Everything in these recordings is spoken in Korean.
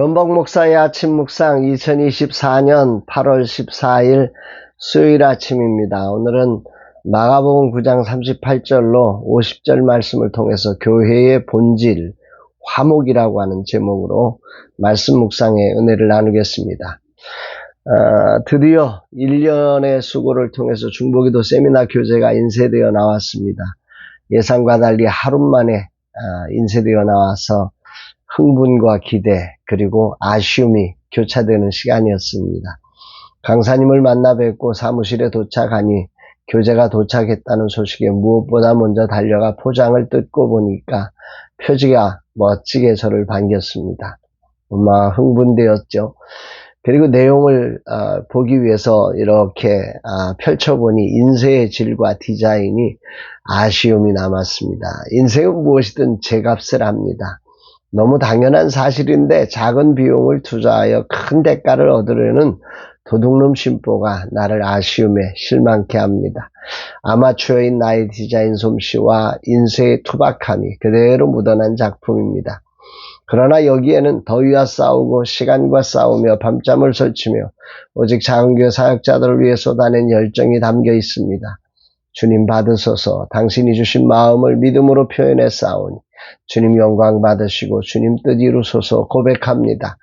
연복 목사의 아침 묵상 2024년 8월 14일 수요일 아침입니다. 오늘은 마가복음 9장 38절로 50절 말씀을 통해서 교회의 본질, 화목이라고 하는 제목으로 말씀 묵상의 은혜를 나누겠습니다. 어, 드디어 1년의 수고를 통해서 중보기도 세미나 교재가 인쇄되어 나왔습니다. 예상과 달리 하루 만에 어, 인쇄되어 나와서 흥분과 기대 그리고 아쉬움이 교차되는 시간이었습니다. 강사님을 만나 뵙고 사무실에 도착하니 교재가 도착했다는 소식에 무엇보다 먼저 달려가 포장을 뜯고 보니까 표지가 멋지게 저를 반겼습니다. 엄마 흥분되었죠. 그리고 내용을 어, 보기 위해서 이렇게 아, 펼쳐보니 인쇄의 질과 디자인이 아쉬움이 남았습니다. 인쇄는 무엇이든 제값을 합니다. 너무 당연한 사실인데 작은 비용을 투자하여 큰 대가를 얻으려는 도둑놈 심보가 나를 아쉬움에 실망케 합니다. 아마추어인 나의 디자인 솜씨와 인쇄의 투박함이 그대로 묻어난 작품입니다. 그러나 여기에는 더위와 싸우고 시간과 싸우며 밤잠을 설치며 오직 작은 교회 사역자들을 위해 쏟아낸 열정이 담겨 있습니다. 주님 받으소서 당신이 주신 마음을 믿음으로 표현해 싸우니 주님 영광 받으시고 주님 뜻 이루소서 고백합니다.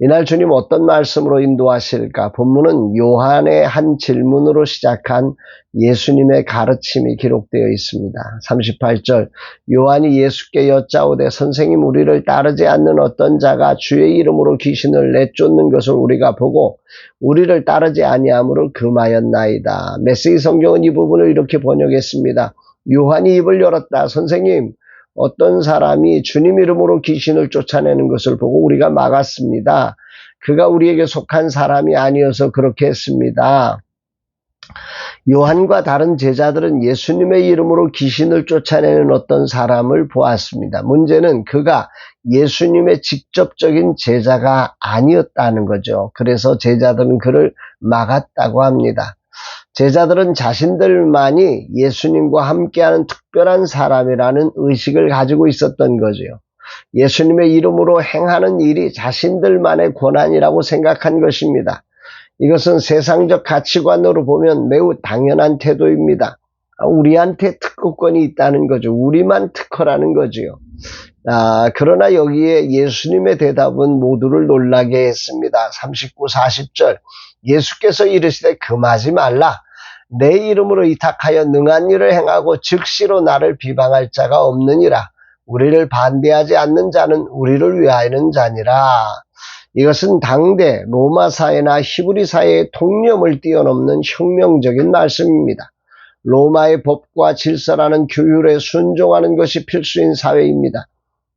이날 주님 어떤 말씀으로 인도하실까? 본문은 요한의 한 질문으로 시작한 예수님의 가르침이 기록되어 있습니다. 38절 요한이 예수께 여짜오되 선생님 우리를 따르지 않는 어떤 자가 주의 이름으로 귀신을 내쫓는 것을 우리가 보고 우리를 따르지 아니함으로 금하였나이다. 메시지 성경은 이 부분을 이렇게 번역했습니다. 요한이 입을 열었다. 선생님 어떤 사람이 주님 이름으로 귀신을 쫓아내는 것을 보고 우리가 막았습니다. 그가 우리에게 속한 사람이 아니어서 그렇게 했습니다. 요한과 다른 제자들은 예수님의 이름으로 귀신을 쫓아내는 어떤 사람을 보았습니다. 문제는 그가 예수님의 직접적인 제자가 아니었다는 거죠. 그래서 제자들은 그를 막았다고 합니다. 제자들은 자신들만이 예수님과 함께하는 특별한 사람이라는 의식을 가지고 있었던 거죠. 예수님의 이름으로 행하는 일이 자신들만의 권한이라고 생각한 것입니다. 이것은 세상적 가치관으로 보면 매우 당연한 태도입니다. 우리한테 특허권이 있다는 거죠. 우리만 특허라는 거지요. 아, 그러나 여기에 예수님의 대답은 모두를 놀라게 했습니다. 39, 40절. 예수께서 이르시되 금하지 말라. 내 이름으로 이탁하여 능한 일을 행하고 즉시로 나를 비방할 자가 없느니라. 우리를 반대하지 않는 자는 우리를 위하여는 자니라. 이것은 당대 로마 사회나 히브리 사회의 통념을 뛰어넘는 혁명적인 말씀입니다. 로마의 법과 질서라는 규율에 순종하는 것이 필수인 사회입니다.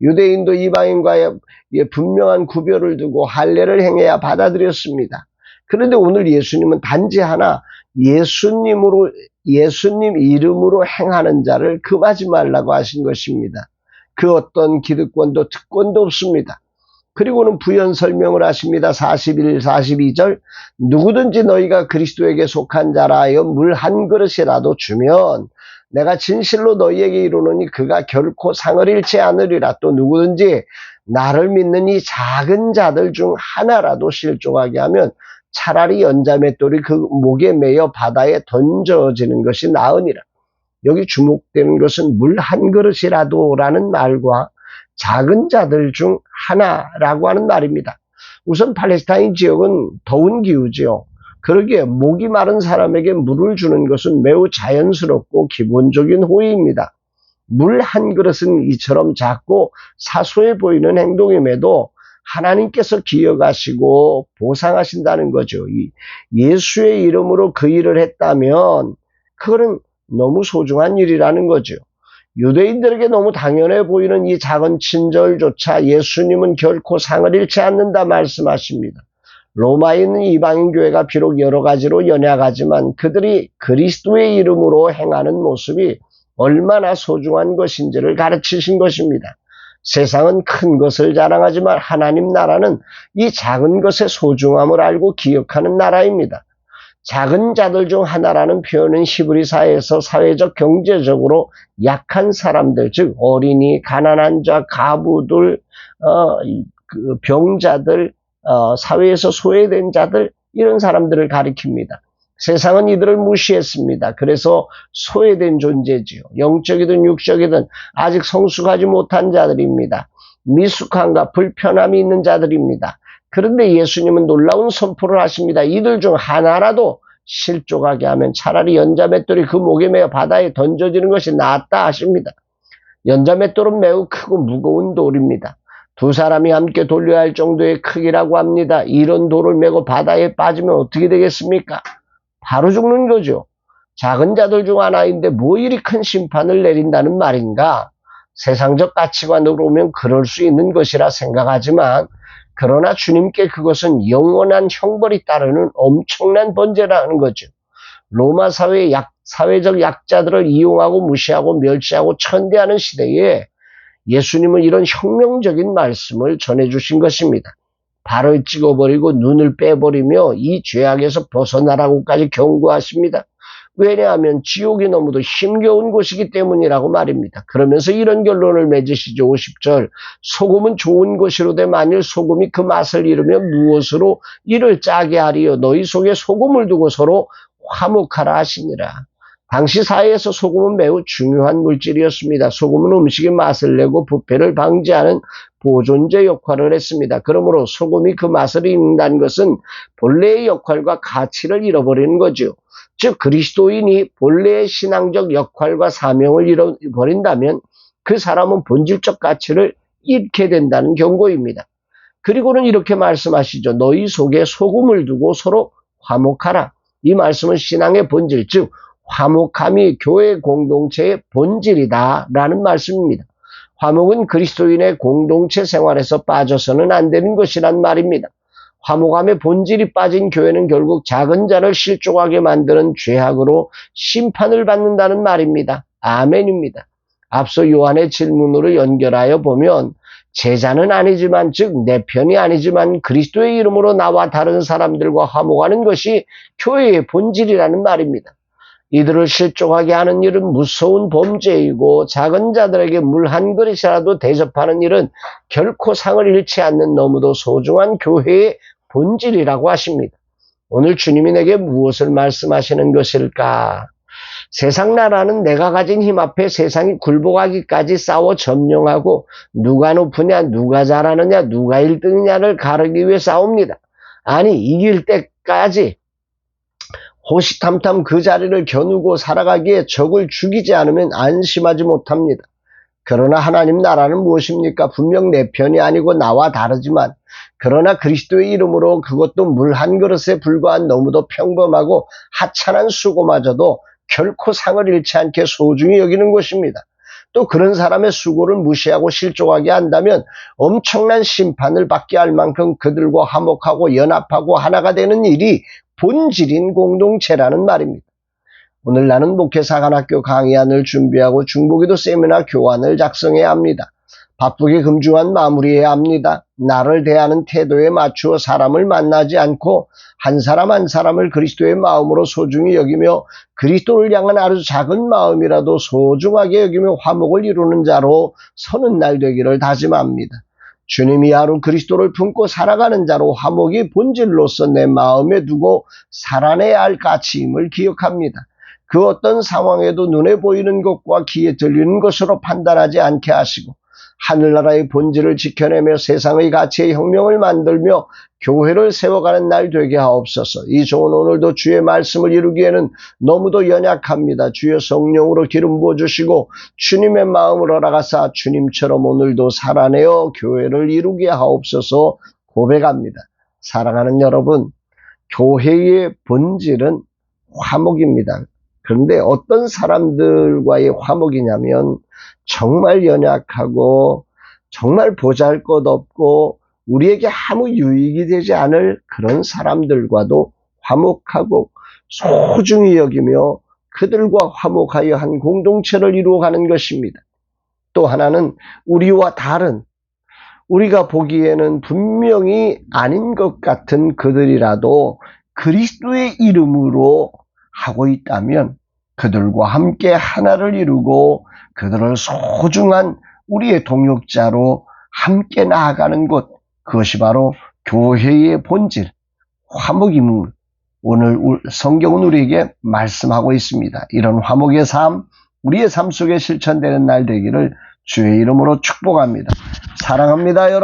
유대인도 이방인과의 분명한 구별을 두고 할례를 행해야 받아들였습니다. 그런데 오늘 예수님은 단지 하나 예수님으로 예수님 이름으로 행하는 자를 금하지 말라고 하신 것입니다. 그 어떤 기득권도 특권도 없습니다. 그리고는 부연 설명을 하십니다. 41, 42절 누구든지 너희가 그리스도에게 속한 자라 하여 물 한 그릇이라도 주면 내가 진실로 너희에게 이르노니 그가 결코 상을 잃지 않으리라. 또 누구든지 나를 믿는 이 작은 자들 중 하나라도 실족하게 하면 차라리 연자맷돌이 그 목에 매여 바다에 던져지는 것이 나으니라. 여기 주목되는 것은 물 한 그릇이라도라는 말과 작은 자들 중 하나라고 하는 말입니다. 우선 팔레스타인 지역은 더운 기후지요. 그러기에 목이 마른 사람에게 물을 주는 것은 매우 자연스럽고 기본적인 호의입니다. 물 한 그릇은 이처럼 작고 사소해 보이는 행동임에도 하나님께서 기억하시고 보상하신다는 거죠. 예수의 이름으로 그 일을 했다면 그거는 너무 소중한 일이라는 거죠. 유대인들에게 너무 당연해 보이는 이 작은 친절조차 예수님은 결코 상을 잃지 않는다 말씀하십니다. 로마에 있는 이방인 교회가 비록 여러 가지로 연약하지만 그들이 그리스도의 이름으로 행하는 모습이 얼마나 소중한 것인지를 가르치신 것입니다. 세상은 큰 것을 자랑하지만 하나님 나라는 이 작은 것의 소중함을 알고 기억하는 나라입니다. 작은 자들 중 하나라는 표현은 히브리 사회에서 사회적 경제적으로 약한 사람들, 즉 어린이, 가난한 자, 가부들, 어, 그 병자들, 어, 사회에서 소외된 자들, 이런 사람들을 가리킵니다. 세상은 이들을 무시했습니다. 그래서 소외된 존재지요. 영적이든 육적이든 아직 성숙하지 못한 자들입니다. 미숙함과 불편함이 있는 자들입니다. 그런데 예수님은 놀라운 선포를 하십니다. 이들 중 하나라도 실족하게 하면 차라리 연자맷돌이 그 목에 매어 바다에 던져지는 것이 낫다 하십니다. 연자맷돌은 매우 크고 무거운 돌입니다. 두 사람이 함께 돌려야 할 정도의 크기라고 합니다. 이런 돌을 메고 바다에 빠지면 어떻게 되겠습니까? 바로 죽는 거죠. 작은 자들 중 하나인데 뭐 이리 큰 심판을 내린다는 말인가? 세상적 가치관으로 보면 그럴 수 있는 것이라 생각하지만 그러나 주님께 그것은 영원한 형벌이 따르는 엄청난 번제라는 거죠. 로마 사회의 약, 사회적 약자들을 이용하고 무시하고 멸시하고 천대하는 시대에 예수님은 이런 혁명적인 말씀을 전해주신 것입니다. 발을 찍어버리고 눈을 빼버리며 이 죄악에서 벗어나라고까지 경고하십니다. 왜냐하면 지옥이 너무도 힘겨운 곳이기 때문이라고 말입니다. 그러면서 이런 결론을 맺으시죠. 50절. 소금은 좋은 것이로되 만일 소금이 그 맛을 잃으면 무엇으로 이를 짜게 하리요. 너희 속에 소금을 두고 서로 화목하라 하시니라. 당시 사회에서 소금은 매우 중요한 물질이었습니다. 소금은 음식의 맛을 내고 부패를 방지하는 보존제 역할을 했습니다. 그러므로 소금이 그 맛을 잃는다는 것은 본래의 역할과 가치를 잃어버리는 거죠. 즉 그리스도인이 본래의 신앙적 역할과 사명을 잃어버린다면 그 사람은 본질적 가치를 잃게 된다는 경고입니다. 그리고는 이렇게 말씀하시죠. 너희 속에 소금을 두고 서로 화목하라. 이 말씀은 신앙의 본질, 즉 화목함이 교회 공동체의 본질이다라는 말씀입니다. 화목은 그리스도인의 공동체 생활에서 빠져서는 안 되는 것이란 말입니다. 화목함의 본질이 빠진 교회는 결국 작은 자를 실족하게 만드는 죄악으로 심판을 받는다는 말입니다. 아멘입니다. 앞서 요한의 질문으로 연결하여 보면 제자는 아니지만 즉 내 편이 아니지만 그리스도의 이름으로 나와 다른 사람들과 화목하는 것이 교회의 본질이라는 말입니다. 이들을 실족하게 하는 일은 무서운 범죄이고 작은 자들에게 물 한 그릇이라도 대접하는 일은 결코 상을 잃지 않는 너무도 소중한 교회의 본질이라고 하십니다. 오늘 주님이 내게 무엇을 말씀하시는 것일까? 세상 나라는 내가 가진 힘 앞에 세상이 굴복하기까지 싸워 점령하고 누가 높으냐, 누가 잘하느냐, 누가 1등이냐를 가르기 위해 싸웁니다. 아니, 이길 때까지 호시탐탐 그 자리를 겨누고 살아가기에 적을 죽이지 않으면 안심하지 못합니다. 그러나 하나님 나라는 무엇입니까? 분명 내 편이 아니고 나와 다르지만 그러나 그리스도의 이름으로 그것도 물 한 그릇에 불과한 너무도 평범하고 하찮은 수고마저도 결코 상을 잃지 않게 소중히 여기는 것입니다. 또 그런 사람의 수고를 무시하고 실족하게 한다면 엄청난 심판을 받게 할 만큼 그들과 화목하고 연합하고 하나가 되는 일이 본질인 공동체라는 말입니다. 오늘 나는 목회사관학교 강의안을 준비하고 중보기도 세미나 교환을 작성해야 합니다. 바쁘게 금중한 마무리해야 합니다. 나를 대하는 태도에 맞추어 사람을 만나지 않고 한 사람 한 사람을 그리스도의 마음으로 소중히 여기며 그리스도를 향한 아주 작은 마음이라도 소중하게 여기며 화목을 이루는 자로 서는 날 되기를 다짐합니다. 주님이 하루 그리스도를 품고 살아가는 자로 화목이 본질로서 내 마음에 두고 살아내야 할 가치임을 기억합니다. 그 어떤 상황에도 눈에 보이는 것과 귀에 들리는 것으로 판단하지 않게 하시고 하늘나라의 본질을 지켜내며 세상의 가치의 혁명을 만들며 교회를 세워가는 날 되게 하옵소서. 이 좋은 오늘도 주의 말씀을 이루기에는 너무도 연약합니다. 주여 성령으로 기름 부어주시고 주님의 마음을 허락하사 주님처럼 오늘도 살아내어 교회를 이루게 하옵소서 고백합니다. 사랑하는 여러분, 교회의 본질은 화목입니다. 그런데 어떤 사람들과의 화목이냐면 정말 연약하고 정말 보잘 것 없고 우리에게 아무 유익이 되지 않을 그런 사람들과도 화목하고 소중히 여기며 그들과 화목하여 한 공동체를 이루어가는 것입니다. 또 하나는 우리와 다른 우리가 보기에는 분명히 아닌 것 같은 그들이라도 그리스도의 이름으로 하고 있다면 그들과 함께 하나를 이루고 그들을 소중한 우리의 동역자로 함께 나아가는 것, 그것이 바로 교회의 본질, 화목임을 오늘 우- 성경은 우리에게 말씀하고 있습니다. 이런 화목의 삶, 우리의 삶 속에 실천되는 날 되기를 주의 이름으로 축복합니다. 사랑합니다, 여러분.